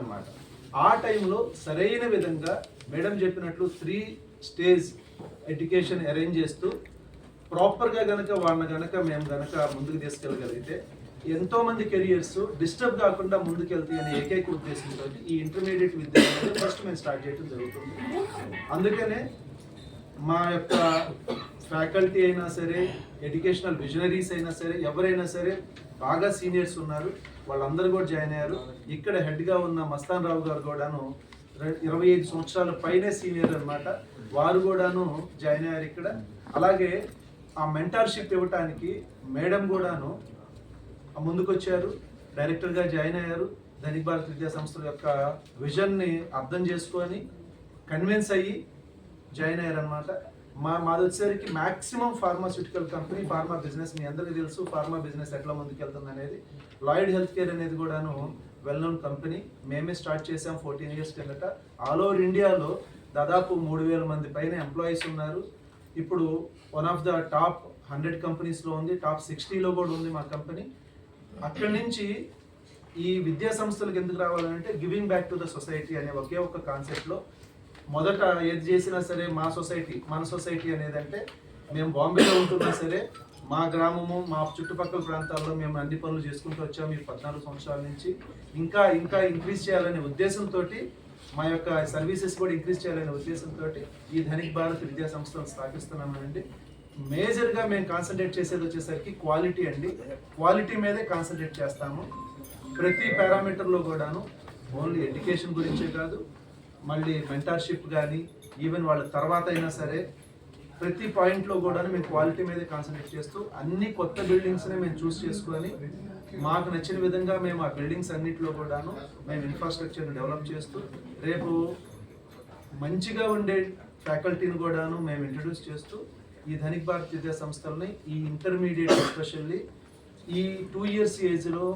అనమాట ఆ టైంలో సరైన విధంగా మేడం చెప్పినట్లు త్రీ స్టేజ్ ఎడ్యుకేషన్ అరేంజ్ చేస్తూ ప్రాపర్గా గనక వాళ్ళని గనక మేము గనక ముందుకు తీసుకెళ్ళగలిగితే ఎంతో మంది కెరియర్స్ డిస్టర్బ్ కాకుండా ముందుకెళ్తాయి అనే ఏకైక ఉద్దేశంతో ఈ ఇంటర్మీడియట్ విద్య ఫస్ట్ మేము స్టార్ట్ చేయడం జరుగుతుంది. అందుకనే మా యొక్క ఫ్యాకల్టీ అయినా సరే ఎడ్యుకేషనల్ విజనరీస్ అయినా సరే ఎవరైనా సరే బాగా సీనియర్స్ ఉన్నారు. వాళ్ళందరూ కూడా జాయిన్ అయ్యారు. ఇక్కడ హెడ్గా ఉన్న మస్తాన్ రావు గారు కూడాను ఇరవై ఐదు సంవత్సరాల పైనే సీనియర్ అన్నమాట. వారు కూడాను జాయిన్ అయ్యారు ఇక్కడ. అలాగే ఆ మెంటార్షిప్ ఇవ్వటానికి మేడం కూడాను ముందుకొచ్చారు. డైరెక్టర్గా జాయిన్ అయ్యారు. ధనిక్ భారత్ విద్యా సంస్థల యొక్క విజన్ని అర్థం చేసుకొని కన్విన్స్ అయ్యి జాయిన్ అయ్యారనమాట మా మాది వచ్చేసరికి maximum pharmaceutical company pharma business మీ అందరికీ తెలుసు ఫార్మా బిజినెస్ ఎట్లా ముందుకెళ్తుంది అనేది. లాయిడ్ హెల్త్ కేర్ అనేది కూడాను వెల్ నోన్ కంపెనీ మేమే స్టార్ట్ చేసాం ఫోర్టీన్ ఇయర్స్ కిందట. ఆల్ ఓవర్ ఇండియాలో దాదాపు మూడు వేల మంది పైన ఎంప్లాయీస్ ఉన్నారు. ఇప్పుడు one of the top hundred కంపెనీస్లో ఉంది టాప్ సిక్స్టీలో కూడా ఉంది మా కంపెనీ అక్కడి నుంచి ఈ విద్యా సంస్థలకు ఎందుకు రావాలంటే giving back to the society అనే ఒకే ఒక కాన్సెప్ట్లో మొదట ఏది చేసినా సరే మా సొసైటీ మన సొసైటీ అనేది అంటే మేము బాంబేలో ఉంటున్నా సరే మా గ్రామము మా చుట్టుపక్కల ప్రాంతాల్లో మేము అన్ని పనులు చేసుకుంటూ వచ్చాము ఈ పద్నాలుగు సంవత్సరాల నుంచి. ఇంకా ఇంకా ఇంక్రీజ్ చేయాలనే ఉద్దేశంతో మా యొక్క సర్వీసెస్ కూడా ఇంక్రీజ్ చేయాలనే ఉద్దేశంతో ఈ ధనిక్ భారత్ విద్యా సంస్థను స్థాపిస్తున్నామండి మేజర్గా మేము కాన్సన్ట్రేట్ చేసేది వచ్చేసరికి క్వాలిటీ అండి. క్వాలిటీ మీదే కాన్సన్ట్రేట్ చేస్తాము. ప్రతి పారామీటర్లో కూడాను ఓన్లీ ఎడ్యుకేషన్ గురించే కాదు మళ్ళీ మెంటార్షిప్ కానీ ఈవెన్ వాళ్ళ తర్వాత అయినా సరే ప్రతి పాయింట్లో కూడా మేము క్వాలిటీ మీద కాన్సన్ట్రేట్ చేస్తూ అన్ని కొత్త బిల్డింగ్స్ని మేము చూస్ చేసుకొని మాకు నచ్చిన విధంగా మేము ఆ బిల్డింగ్స్ అన్నింటిలో కూడాను మేము ఇన్ఫ్రాస్ట్రక్చర్ని డెవలప్ చేస్తూ రేపు మంచిగా ఉండే ఫ్యాకల్టీని కూడాను మేము ఇంట్రడ్యూస్ చేస్తూ ఈ ధనిక్ భారత్ విద్యా సంస్థల్ని ఈ ఇంటర్మీడియట్ ఎస్పెషల్లీ ఈ టూ ఇయర్స్ ఏజ్లో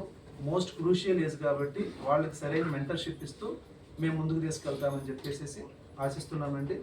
మోస్ట్ క్రూషియల్ ఏజ్ కాబట్టి వాళ్ళకి సరైన మెంటర్షిప్ ఇస్తూ మేము ముందుకు తీసుకెళ్తామని చెప్పేసి ఆశిస్తున్నామండి.